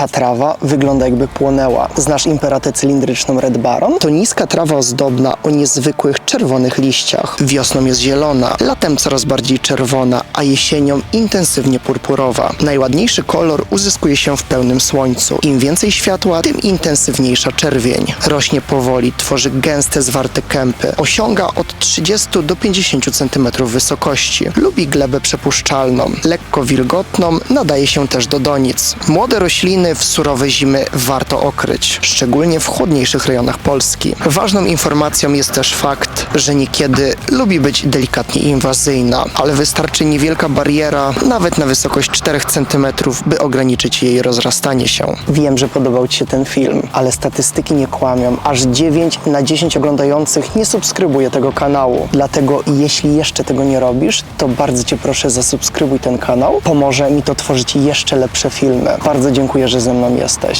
Ta trawa wygląda jakby płonęła. Znasz imperatę cylindryczną Red Baron? To niska trawa ozdobna o niezwykłych czerwonych liściach. Wiosną jest zielona, latem coraz bardziej czerwona, a jesienią intensywnie purpurowa. Najładniejszy kolor uzyskuje się w pełnym słońcu. Im więcej światła, tym intensywniejsza czerwień. Rośnie powoli, tworzy gęste, zwarte kępy. Osiąga od 30 do 50 cm wysokości. Lubi glebę przepuszczalną, lekko wilgotną, nadaje się też do donic. Młode rośliny w surowe zimy warto okryć, szczególnie w chłodniejszych rejonach Polski. Ważną informacją jest też fakt, że niekiedy lubi być delikatnie inwazyjna, ale wystarczy niewielka bariera, nawet na wysokość 4 cm, by ograniczyć jej rozrastanie się. Wiem, że podobał Ci się ten film, ale statystyki nie kłamią. Aż 9 na 10 oglądających nie subskrybuje tego kanału. Dlatego jeśli jeszcze tego nie robisz, to bardzo Cię proszę zasubskrybuj ten kanał. Pomoże mi to tworzyć jeszcze lepsze filmy. Bardzo dziękuję, że ze mną jesteś.